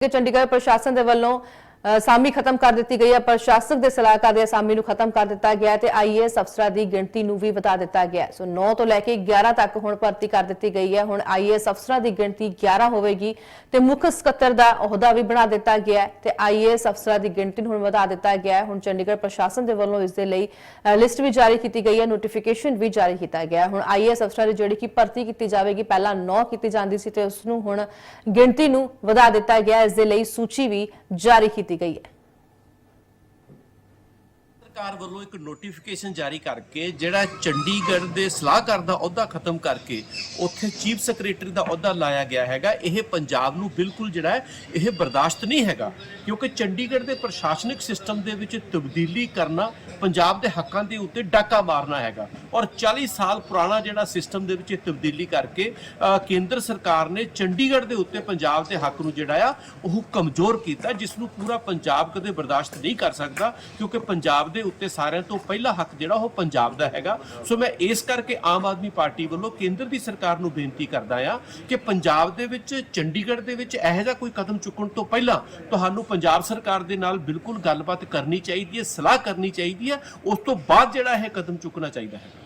ਚੰਡੀਗੜ੍ਹ ਪ੍ਰਸ਼ਾਸਨ ਦੇ ਵੱਲੋਂ ਅਸਾਮੀ ਖਤਮ ਕਰ ਦਿੱਤੀ ਗਈ ਹੈ, ਪ੍ਰਸ਼ਾਸਕ ਦੇ ਸਲਾਹਕਾਰ ਦੇ ਅਸਾਮੀ ਨੂੰ ਖਤਮ ਕਰ ਦਿੱਤਾ ਗਿਆ ਹੈ ਤੇ ਆਈਏਐਸ ਅਫਸਰਾਂ ਦੀ ਗਿਣਤੀ ਨੂੰ ਵੀ ਵਧਾ ਦਿੱਤਾ ਗਿਆ ਸੋ 9 ਤੋਂ ਲੈ ਕੇ 11 ਤੱਕ ਹੁਣ ਭਰਤੀ ਕਰ ਦਿੱਤੀ ਗਈ ਹੈ। ਹੁਣ ਆਈਏਐਸ ਅਫਸਰਾਂ ਦੀ ਗਿਣਤੀ 11 ਹੋਵੇਗੀ ਤੇ ਮੁੱਖ ਸਕੱਤਰ ਦਾ ਅਹੁਦਾ ਵੀ ਬਣਾ ਦਿੱਤਾ ਗਿਆ ਹੈ ਤੇ ਆਈਏਐਸ ਅਫਸਰਾਂ ਦੀ ਗਿਣਤੀ ਨੂੰ ਹੁਣ ਵਧਾ ਦਿੱਤਾ ਗਿਆ ਹੈ। ਹੁਣ ਚੰਡੀਗੜ੍ਹ ਪ੍ਰਸ਼ਾਸਨ ਦੇ ਵੱਲੋਂ ਇਸ ਦੇ ਲਈ ਲਿਸਟ ਵੀ ਜਾਰੀ ਕੀਤੀ ਗਈ ਹੈ, ਨੋਟੀਫਿਕੇਸ਼ਨ ਵੀ ਜਾਰੀ ਕੀਤਾ ਗਿਆ ਹੈ। ਹੁਣ ਆਈਏਐਸ ਅਫਸਰਾਂ ਦੀ ਜਿਹੜੀ ਕਿ ਭਰਤੀ ਕੀਤੀ ਜਾਵੇਗੀ, ਪਹਿਲਾਂ 9 ਕੀਤੀ ਜਾਂਦੀ ਸੀ ਤੇ ਉਸ ਨੂੰ ਹੁਣ ਗਿਣਤੀ ਨੂੰ ਵਧਾ ਦਿੱਤਾ ਗਿਆ ਹੈ। ਇਸ ਦੇ ਲਈ ਸੂਚੀ ਵੀ ਜਾਰੀ ਕੀਤੀ ਗਈ ਹੈ। ਸਰਕਾਰ ਵੱਲੋਂ ਇੱਕ ਨੋਟੀਫਿਕੇਸ਼ਨ ਜਾਰੀ ਕਰਕੇ ਜਿਹੜਾ ਚੰਡੀਗੜ੍ਹ ਦੇ ਸਲਾਹਕਾਰ ਦਾ ਅਹੁਦਾ ਖਤਮ ਕਰਕੇ ਉੱਥੇ ਚੀਫ ਸੈਕਟਰੀ ਦਾ ਅਹੁਦਾ ਲਾਇਆ ਗਿਆ ਹੈਗਾ, ਇਹ ਪੰਜਾਬ ਨੂੰ ਬਿਲਕੁਲ ਜਿਹੜਾ ਹੈ, ਇਹ ਬਰਦਾਸ਼ਤ ਨਹੀਂ ਹੈਗਾ। ਕਿਉਂਕਿ ਚੰਡੀਗੜ੍ਹ ਦੇ ਪ੍ਰਸ਼ਾਸਨਿਕ ਸਿਸਟਮ ਦੇ ਵਿੱਚ ਤਬਦੀਲੀ ਕਰਨਾ, ਪੰਜਾਬ ਦੇ ਹੱਕਾਂ ਦੇ ਉੱਤੇ ਡਾਕਾ ਮਾਰਨਾ ਹੈਗਾ। ਔਰ 40 ਸਾਲ ਪੁਰਾਣਾ ਜਿਹੜਾ ਸਿਸਟਮ ਦੇ ਵਿੱਚ ਇਹ ਤਬਦੀਲੀ ਕਰਕੇ ਕੇਂਦਰ ਸਰਕਾਰ ਨੇ ਚੰਡੀਗੜ੍ਹ ਦੇ ਉੱਤੇ ਪੰਜਾਬ ਦੇ ਹੱਕ ਨੂੰ ਜਿਹੜਾ ਆ, ਉਹ ਕਮਜ਼ੋਰ ਕੀਤਾ, ਜਿਸ ਨੂੰ ਪੂਰਾ ਪੰਜਾਬ ਕਦੇ ਬਰਦਾਸ਼ਤ ਨਹੀਂ ਕਰ ਸਕਦਾ, ਕਿਉਂਕਿ ਪੰਜਾਬ ਦੇ ਉੱਤੇ ਸਾਰਿਆਂ ਤੋਂ ਪਹਿਲਾ ਹੱਕ ਜਿਹੜਾ ਉਹ ਪੰਜਾਬ ਦਾ ਹੈਗਾ। ਸੋ ਮੈਂ ਇਸ ਕਰਕੇ ਆਮ ਆਦਮੀ ਪਾਰਟੀ ਵੱਲੋਂ ਕੇਂਦਰ ਦੀ ਸਰਕਾਰ ਨੂੰ ਬੇਨਤੀ ਕਰਦਾ ਆ ਕਿ ਪੰਜਾਬ ਦੇ ਵਿੱਚ, ਚੰਡੀਗੜ੍ਹ ਦੇ ਵਿੱਚ ਇਹੋ ਜਿਹਾ ਕੋਈ ਕਦਮ ਚੁੱਕਣ ਤੋਂ ਪਹਿਲਾਂ ਤੁਹਾਨੂੰ ਪੰਜਾਬ ਸਰਕਾਰ ਦੇ ਨਾਲ ਬਿਲਕੁਲ ਗੱਲਬਾਤ ਕਰਨੀ ਚਾਹੀਦੀ ਹੈ, ਸਲਾਹ ਕਰਨੀ ਚਾਹੀਦੀ ਹੈ, ਉਸ ਤੋਂ ਬਾਅਦ ਜਿਹੜਾ ਇਹ ਕਦਮ ਚੁੱਕਣਾ ਚਾਹੀਦਾ ਹੈ।